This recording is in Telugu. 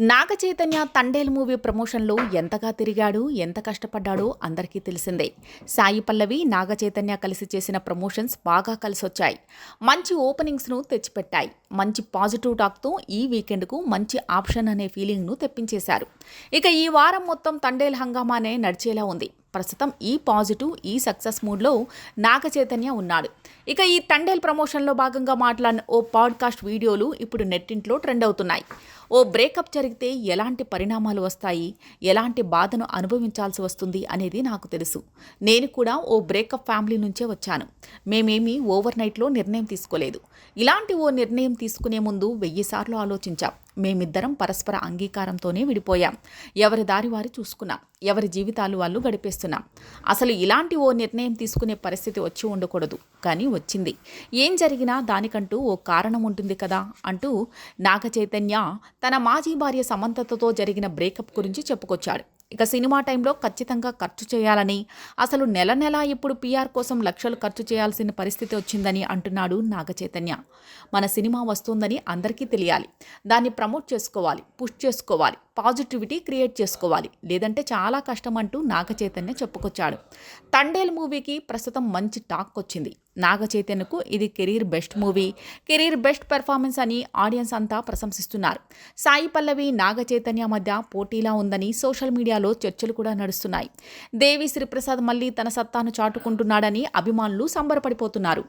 నాగచైతన్య తండేల్ మూవీ ప్రమోషన్లో ఎంతగా తిరిగాడు ఎంత కష్టపడ్డాడో అందరికీ తెలిసిందే. సాయి పల్లవి నాగచైతన్య కలిసి చేసిన ప్రమోషన్స్ బాగా కలిసొచ్చాయి. మంచి ఓపెనింగ్స్ను తెచ్చిపెట్టాయి. మంచి పాజిటివ్ టాక్తో ఈ వీకెండ్కు మంచి ఆప్షన్ అనే ఫీలింగ్ను తెప్పించేశారు. ఇక ఈ వారం మొత్తం తండేల్ హంగామానే నడిచేలా ఉంది. ప్రస్తుతం ఈ పాజిటివ్ ఈ సక్సెస్ మూడ్లో నాగ చైతన్య ఉన్నాడు. ఇక ఈ తండేల్ ప్రమోషన్లో భాగంగా మాట్లాడిన ఓ పాడ్కాస్ట్ వీడియోలు ఇప్పుడు నెట్టింట్లో ట్రెండ్ అవుతున్నాయి. ఓ బ్రేకప్ జరిగితే ఎలాంటి పరిణామాలు వస్తాయి? ఎలాంటి బాధను అనుభవించాల్సి వస్తుంది అనేది నాకు తెలుసు. నేను కూడా ఓ బ్రేకప్ ఫ్యామిలీ నుంచే వచ్చాను. మేమేమీ ఓవర్ నైట్లో నిర్ణయం తీసుకోలేదు. ఇలాంటి ఓ నిర్ణయం తీసుకునే ముందు వెయ్యి సార్లు ఆలోచించాం. మేమిద్దరం పరస్పర అంగీకారంతోనే విడిపోయాం. ఎవరి దారి వారి చూసుకున్నాం. ఎవరి జీవితాలు వాళ్ళు గడిపేస్తున్నాం. అసలు ఇలాంటి ఓ నిర్ణయం తీసుకునే పరిస్థితి వచ్చి ఉండకూడదు. కానీ వచ్చింది. ఏం జరిగినా దానికంటూ ఓ కారణం ఉంటుంది కదా అంటూ నాగ చైతన్య తన మాజీ భార్య సమంతతో జరిగిన బ్రేకప్ గురించి చెప్పుకొచ్చాడు. ఇక సినిమా టైంలో ఖచ్చితంగా ఖర్చు చేయాలని అసలు నెల నెల ఇప్పుడు పీఆర్ కోసం లక్షలు ఖర్చు చేయాల్సిన పరిస్థితి వచ్చిందని అంటున్నాడు నాగచైతన్య. మన సినిమా వస్తుందని అందరికీ తెలియాలి. దాన్ని ప్రమోట్ చేసుకోవాలి పుష్ చేసుకోవాలి. పాజిటివిటీ క్రియేట్ చేసుకోవాలి. లేదంటే చాలా కష్టం అంటూ నాగ చైతన్య చెప్పుకొచ్చాడు. తండేల్ మూవీకి ప్రస్తుతం మంచి టాక్ వచ్చింది. నాగ చైతన్యకు ఇది career best movie. Career best performance అని ఆడియన్స్ అంతా ప్రశంసిస్తున్నారు. సాయి పల్లవి నాగ చైతన్య మధ్య పోటీలా ఉందని సోషల్ మీడియాలో చర్చలు కూడా నడుస్తున్నాయి. దేవి శ్రీప్రసాద్ మళ్ళీ తన సత్తాను చాటుకుంటున్నాడని అభిమానులు సంబరపడిపోతున్నారు.